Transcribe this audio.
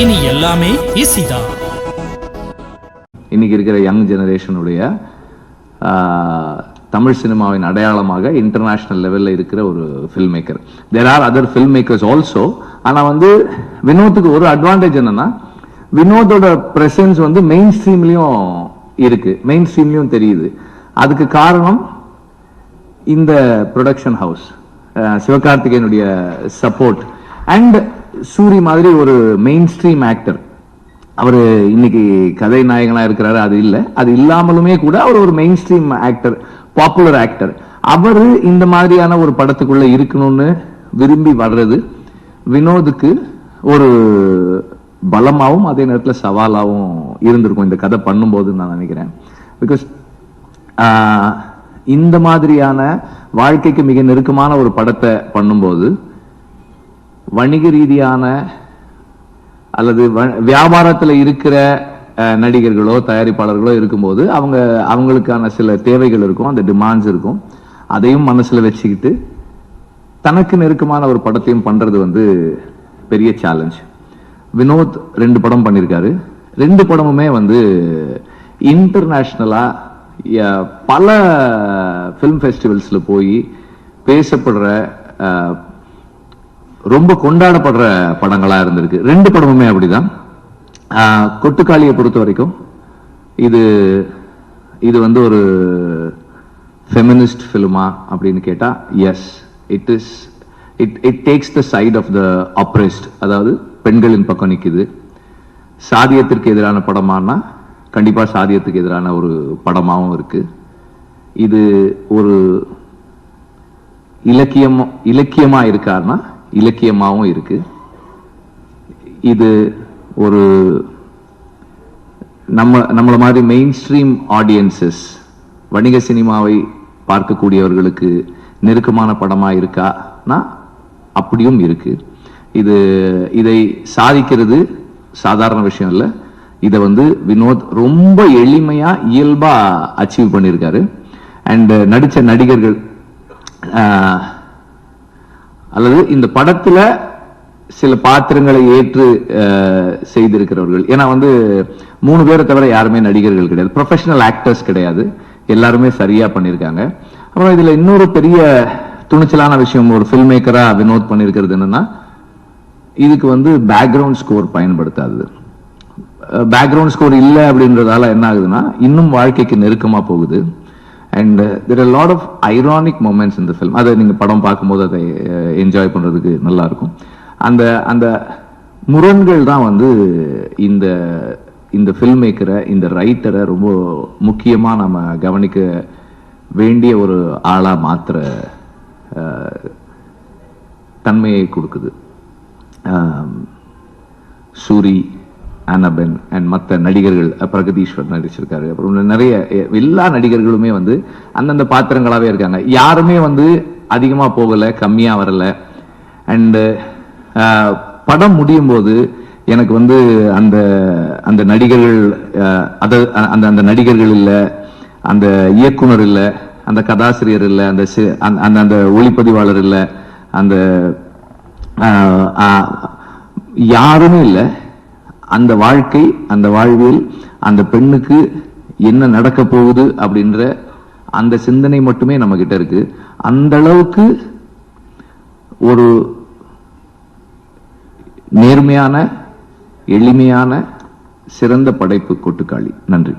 இனி எல்லாமே ஈஸிதான் இன்னைக்கு இருக்கிற யங் ஜெனரேஷனுடைய தமிழ் சினிமாவின் அடையாளமாக இன்டர்நேஷனல் லெவலில் இருக்கிற ஒரு filmmaker there are other filmmakers also ஆனால் வந்து வினோத்துக்கு ஒரு அட்வான்டேஜ் என்னன்னா வினோதோட பிரசன்ஸ் வந்து மெயின் ஸ்ட்ரீம்லையும் இருக்கு. மெயின் ஸ்ட்ரீம்லையும் தெரியுது. அதுக்கு காரணம் இந்த ப்ரொடக்ஷன் ஹவுஸ் சிவகார்த்திகேயனுடைய சப்போர்ட் அண்ட் சூரி மாதிரி ஒரு மெயின் ஸ்ட்ரீம் ஆக்டர் அவர் இன்னைக்கு கதை நாயகனா இருக்கிறாரு அது இல்லை. அது இல்லாமலுமே கூட அவர் ஒரு mainstream actor popular actor அவர் இந்த மாதிரியான ஒரு படத்துக்குள்ள இருக்கணும்னு விரும்பி வர்றது வினோதுக்கு ஒரு பலமாகவும் அதே நேரத்தில் சவாலாகவும் இருந்திருக்கும். இந்த கதை பண்ணும்போது நான் நினைக்கிறேன். பிகாஸ் இந்த மாதிரியான வாழ்க்கைக்கு மிக நெருக்கமான ஒரு படத்தை பண்ணும்போது வணிக ரீதியான அல்லது வ- இருக்கிற நடிகர்களோ தயாரிப்பாளர்களோ இருக்கும்போது அவங்க அவங்களுக்கான சில தேவைகள் இருக்கும் அந்த டிமாண்ட்ஸ் இருக்கும். அதையும் மனசில் வச்சுக்கிட்டு தனக்கு நெருக்கமான ஒரு படத்தையும் பண்ணுறது வந்து பெரிய சேலஞ்ச் வினோத் ரெண்டு படம் பண்ணியிருக்காரு ரெண்டு படமுமே வந்து இன்டர்நேஷ்னலாக பல ஃபிலிம் ஃபெஸ்டிவல்ஸில் போய் பேசப்படுற ரொம்ப கொண்டாடப்படுற படங்களாக இருந்திருக்கு. ரெண்டு படமுமே அப்படிதான். கொட்டுக்காளியை பொறுத்த வரைக்கும் இது இது வந்து ஒரு ஃபெமினிஸ்ட் ஃபிலிமா அப்படின்னு கேட்டால் yes it is it it takes the side of the oppressed அதாவது பெண்களின் பக்கம் நிற்குது சாதியத்திற்கு எதிரான படமானா கண்டிப்பாக சாதியத்துக்கு எதிரான ஒரு படமாகவும் இருக்கு. இது ஒரு இலக்கியம் இலக்கியமா இருக்காருன்னா இலக்கியமாகவும் இருக்கு. இது ஒரு நம்ம நம்மளை மாதிரி மெயின் ஸ்ட்ரீம் ஆடியன்சஸ் வணிக சினிமாவை பார்க்கக்கூடியவர்களுக்கு நெருக்கமான படமா இருக்கானா அப்படியும் இருக்கு. இது இதை சாதிக்கிறது சாதாரண விஷயம் இல்லை. இதை வந்து வினோத் ரொம்ப எளிமையா இயல்பா அச்சீவ் பண்ணியிருக்காரு அண்ட் uh, நடித்த நடிகர்கள் அல்லது இந்த படத்துல சில பாத்திரங்களை ஏற்று செய்திருக்கிறவர்கள். ஏன்னா வந்து மூணு பேரை தவிர யாருமே நடிகர்கள் கிடையாது. ப்ரொஃபஷனல் ஆக்டர்ஸ் கிடையாது. எல்லாருமே சரியா பண்ணியிருக்காங்க அப்புறம் இதுல இன்னொரு பெரிய துணிச்சலான விஷயம் ஒரு ஃபில்ம் மேக்கரா வினோத் பண்ணியிருக்கிறது என்னன்னா இதுக்கு வந்து பேக்ரவுண்ட் ஸ்கோர் பயன்படுத்தாது பேக்ரவுண்ட் ஸ்கோர் இல்லை அப்படின்றதால என்ன ஆகுதுன்னா இன்னும் வாழ்க்கைக்கு நெருக்கமாக போகுது. And there are lot of ironic moments இந்த ஃபிலிம் அதை நீங்கள் படம் பார்க்கும்போது அதை என்ஜாய் பண்ணுறதுக்கு நல்லாயிருக்கும். அந்த அந்த முரண்கள் தான் வந்து இந்த இந்த ஃபில்ம் மேக்கரை இந்த ரைட்டரை ரொம்ப முக்கியமாக நம்ம கவனிக்க வேண்டிய ஒரு ஆளாக மாத்திர தன்மையை கொடுக்குது. சூரி அனபென் அண்ட் மற்ற நடிகர்கள் பிரகதீஸ்வர் நடிச்சிருக்காரு. அப்புறம் நிறைய எல்லா நடிகர்களுமே வந்து அந்தந்த பாத்திரங்களாகவே இருக்காங்க. யாருமே வந்து அதிகமாக போகலை கம்மியாக வரல. அண்டு படம் முடியும் போது எனக்கு வந்து அந்த அந்த நடிகர்கள் அஹ், அத அந்த அந்த நடிகர்கள் இல்லை அந்த இயக்குனர் இல்லை அந்த கதாசிரியர் இல்லை அந்த அந்த அந்த- அந்த ஒளிப்பதிவாளர் இல்லை அந்த யாருமே இல்லை. அந்த வாழ்க்கை அந்த வாழ்வில் அந்த பெண்ணுக்கு என்ன நடக்க போகுது அப்படின்ற அந்த சிந்தனை மட்டுமே நம்ம கிட்ட இருக்கு. அந்த அளவுக்கு ஒரு நேர்மையான எளிமையான சிறந்த படைப்பு கொட்டுக்காளி. நன்றி.